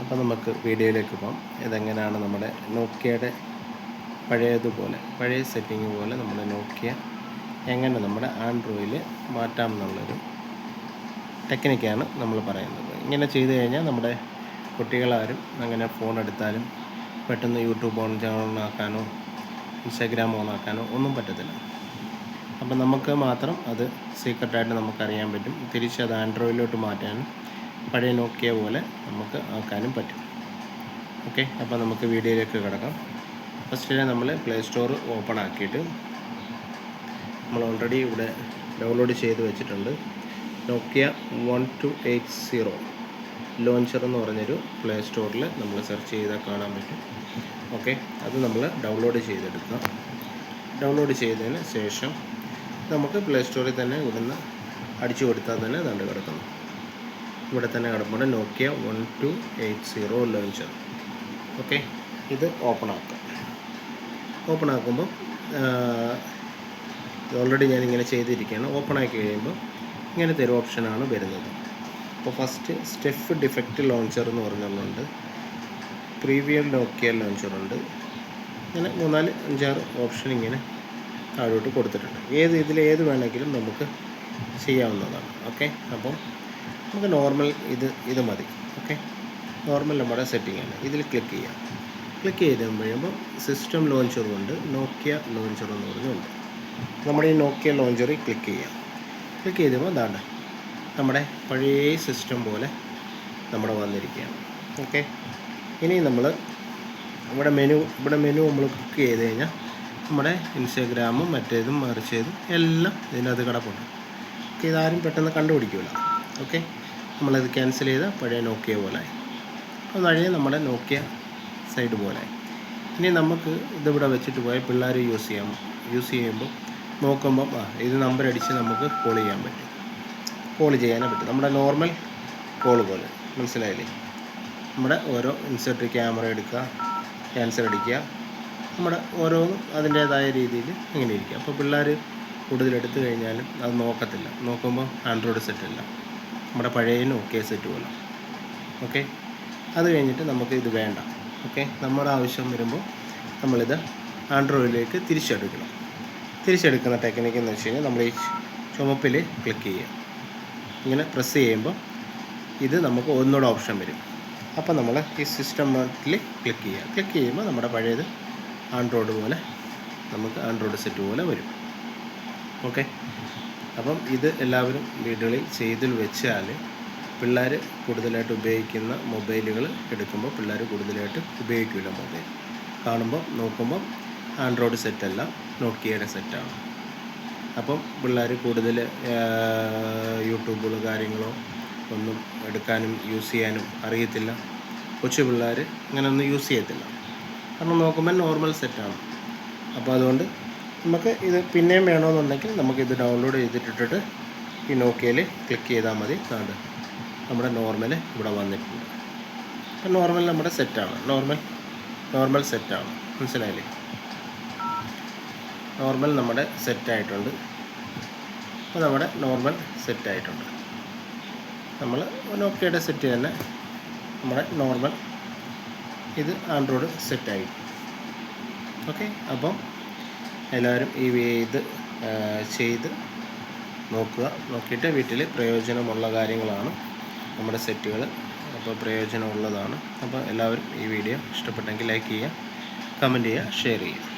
അപ്പോൾ നമുക്ക് വീഡിയോയിലേക്ക് പോകാം. ഇതെങ്ങനെയാണ് നമ്മുടെ നോക്കിയയുടെ പഴയതുപോലെ പഴയ സെറ്റിംഗ് പോലെ നമ്മുടെ നോക്കിയ എങ്ങനെ നമ്മുടെ ആൻഡ്രോയിൽ മാറ്റാം എന്നുള്ളൊരു ടെക്നിക്കാണ് നമ്മൾ പറയുന്നത്. ഇങ്ങനെ ചെയ്തു കഴിഞ്ഞാൽ നമ്മുടെ കുട്ടികളാരും അങ്ങനെ ഫോൺ എടുത്താലും പെട്ടെന്ന് യൂട്യൂബ് ഓൺ ആക്കാനോ ഇൻസ്റ്റാഗ്രാം ഓൺ ആക്കാനോ ഒന്നും പറ്റത്തില്ല. അപ്പം നമുക്ക് മാത്രം അത് സീക്രട്ടായിട്ട് നമുക്കറിയാൻ പറ്റും. തിരിച്ച് അത് ആൻഡ്രോയിഡിലോട്ട് മാറ്റാനും പഴയ നോക്കിയ പോലെ നമുക്ക് ആക്കാനും പറ്റും. ഓക്കെ അപ്പോൾ നമുക്ക് വീഡിയോയിലേക്ക് കിടക്കാം. ഫസ്റ്റ് നമ്മൾ പ്ലേ സ്റ്റോർ ഓപ്പൺ ആക്കിയിട്ട് നമ്മൾ ഓൾറെഡി ഇവിടെ ഡൗൺലോഡ് ചെയ്ത് വെച്ചിട്ടുണ്ട്. Nokia one two eight zero launcher എന്ന് പറഞ്ഞൊരു പ്ലേ സ്റ്റോറിൽ നമ്മൾ സെർച്ച് ചെയ്താൽ കാണാൻ പറ്റും. ഓക്കെ അത് നമ്മൾ ഡൗൺലോഡ് ചെയ്തെടുക്കാം. ഡൗൺലോഡ് ചെയ്തതിന് ശേഷം നമുക്ക് പ്ലേ സ്റ്റോറിൽ തന്നെ ഇവിടുന്ന് അടിച്ചു കൊടുത്താൽ തന്നെ കണ്ടു കിടക്കുന്നു ഇവിടെ തന്നെ കിടപ്പുണ്ട് Nokia one two eight zero launcher okay ഇത് ഓപ്പൺ ആക്കാം. ഓപ്പൺ ആക്കുമ്പോൾ ഓൾറെഡി ഇങ്ങനെ ചെയ്തിരിക്കുകയാണ്. ഓപ്പൺ ആക്കി കഴിയുമ്പോൾ ഇങ്ങനത്തെ ഒരു ഓപ്ഷനാണ് വരുന്നത്. അപ്പോൾ ഫസ്റ്റ് സ്റ്റെഫ് ഡിഫക്റ്റ് ലോഞ്ചർ എന്ന് പറഞ്ഞൊന്നുണ്ട് പ്രീവിയർ നോക്കിയ ലോഞ്ചറുണ്ട് അങ്ങനെ മൂന്നാൽ അഞ്ചാറ് ഓപ്ഷൻ ഇങ്ങനെ താഴോട്ട് കൊടുത്തിട്ടുണ്ട്. ഏത് ഇതിൽ ഏത് വേണമെങ്കിലും നമുക്ക് ചെയ്യാവുന്നതാണ്. ഓക്കെ അപ്പം നമുക്ക് നോർമൽ ഇത് ഇത് മതി. ഓക്കെ നോർമൽ നമ്മുടെ ആണ്. ഇതിൽ ക്ലിക്ക് ചെയ്യാം. ക്ലിക്ക് ചെയ്ത് കഴിയുമ്പോൾ സിസ്റ്റം ലോഞ്ചറും ഉണ്ട് നോക്കിയ ലോഞ്ചർ എന്ന് പറഞ്ഞുണ്ട് നമ്മുടെ ഈ നോക്കിയ ലോഞ്ചറിൽ ക്ലിക്ക് ചെയ്യാം. ക്ലിക്ക് ചെയ്തപ്പോൾ അതാണ് നമ്മുടെ പഴയ സിസ്റ്റം പോലെ നമ്മുടെ വന്നിരിക്കുകയാണ്. ഓക്കെ ഇനി നമ്മൾ ഇവിടെ മെനു ഇവിടെ മെനു നമ്മൾ ക്ലിക്ക് ചെയ്ത് കഴിഞ്ഞാൽ നമ്മുടെ ഇൻസ്റ്റാഗ്രാമും മറ്റേതും മറിച്ചതും എല്ലാം ഇതിനകത്ത് കിടപ്പുണ്ട്. ഇതാരും പെട്ടെന്ന് കണ്ടുപിടിക്കില്ല ഓക്കെ നമ്മളത് ക്യാൻസൽ ചെയ്ത പഴയ നോക്കിയ പോലായി. അത് വഴിയെ നമ്മുടെ നോക്കിയ സൈഡ് പോലായി. ഇനി നമുക്ക് ഇതിവിടെ വെച്ചിട്ട് പോയാൽ പിള്ളേർ യൂസ് ചെയ്യാം. യൂസ് ചെയ്യുമ്പോൾ നോക്കുമ്പം ആ ഇത് നമ്പർ അടിച്ച് നമുക്ക് കോൾ ചെയ്യാൻ പറ്റും. കോൾ ചെയ്യാനേ പറ്റും. നമ്മുടെ നോർമൽ കോൾ പോലെ. മനസ്സിലായില്ലേ? നമ്മുടെ ഓരോ ഇൻസെർട്ട് ക്യാമറ എടുക്കുക ക്യാൻസർ അടിക്കുക. നമ്മുടെ ഓരോന്നും അതിന്റേതായ രീതിയിൽ ഇങ്ങനെ ഇരിക്കുക. അപ്പോൾ പിള്ളേർ കൂടുതൽ എടുത്തു കഴിഞ്ഞാലും അത് നോക്കത്തില്ല. നോക്കുമ്പോൾ ആൻഡ്രോയിഡ് സെറ്റല്ല നമ്മുടെ പഴയ നോക്കിയ സെറ്റ് പോലെ. ഓക്കെ? അത് കഴിഞ്ഞിട്ട് നമുക്ക് ഇത് വേണ്ട. ഓക്കെ? നമ്മുടെ ആവശ്യം വരുമ്പോൾ നമ്മളിത് ആൻഡ്രോയിഡിലേക്ക് തിരിച്ചെടുക്കണം. തിരിച്ചെടുക്കുന്ന ടെക്നിക്ക് എന്ന് വെച്ച് കഴിഞ്ഞാൽ നമ്മൾ ഈ ചുമപ്പിൽ ക്ലിക്ക് ചെയ്യുക. ഇങ്ങനെ പ്രസ് ചെയ്യുമ്പോൾ ഇത് നമുക്ക് ഒന്നുകൂടെ ഓപ്ഷൻ വരും. അപ്പോൾ നമ്മൾ ഈ സിസ്റ്റം മോഡിൽ ക്ലിക്ക് ചെയ്യുക. ക്ലിക്ക് ചെയ്യുമ്പോൾ നമ്മുടെ പഴയത് ആൻഡ്രോയിഡ് പോലെ നമുക്ക് ആൻഡ്രോയിഡ് സെറ്റ് പോലെ വരും. ഓക്കെ? അപ്പം ഇത് എല്ലാവരും വീടുകളിൽ ചെയ്തിൽ വെച്ചാൽ പിള്ളേർ കൂടുതലായിട്ട് ഉപയോഗിക്കുന്ന മൊബൈലുകൾ എടുക്കുമ്പോൾ പിള്ളേർ കൂടുതലായിട്ട് ഉപയോഗിക്കില്ല മൊബൈൽ. കാണുമ്പോൾ നോക്കുമ്പോൾ ആൻഡ്രോയിഡ് സെറ്റല്ല നോക്കിയയുടെ സെറ്റാണ് അപ്പം പിള്ളേർ കൂടുതൽ യൂട്യൂബുകൾ കാര്യങ്ങളോ ഒന്നും എടുക്കാനും യൂസ് ചെയ്യാനും അറിയത്തില്ല. കൊച്ചു പിള്ളേർ അങ്ങനെയൊന്നും യൂസ് ചെയ്യത്തില്ല. കാരണം നോക്കുമ്പോൾ നോർമൽ സെറ്റാണ് അപ്പോൾ അതുകൊണ്ട് നമുക്ക് ഇത് പിന്നെയും വേണമെന്നുണ്ടെങ്കിൽ നമുക്ക് ഇത് ഡൗൺലോഡ് ചെയ്തിട്ടിട്ട് ഈ നോക്കിയയിൽ ക്ലിക്ക് ചെയ്താൽ മതി. കാണ്ട് നമ്മുടെ നോർമൽ ഇവിടെ വന്നിട്ടുണ്ട്. അപ്പം നോർമൽ നമ്മുടെ സെറ്റാണ് നോർമൽ നോർമൽ സെറ്റാണ് മനസ്സിലായില്ലേ? നോർമൽ നമ്മുടെ സെറ്റായിട്ടുണ്ട് അപ്പോൾ നമ്മുടെ നോർമൽ സെറ്റായിട്ടുണ്ട് നമ്മൾ നോക്കിയുടെ സെറ്റ് തന്നെ നമ്മുടെ നോർമൽ ഇത് ആൻഡ്രോയിഡ് സെറ്റായി ഓക്കെ അപ്പം എല്ലാവരും ഈ ഇത് ചെയ്ത് നോക്കുക. നോക്കിയിട്ട് വീട്ടിൽ പ്രയോജനമുള്ള കാര്യങ്ങളാണ് നമ്മുടെ സെറ്റുകൾ അപ്പോൾ പ്രയോജനമുള്ളതാണ്. അപ്പോൾ എല്ലാവരും ഈ വീഡിയോ ഇഷ്ടപ്പെട്ടെങ്കിൽ ലൈക്ക് ചെയ്യുക കമന്റ് ചെയ്യുക ഷെയർ ചെയ്യുക.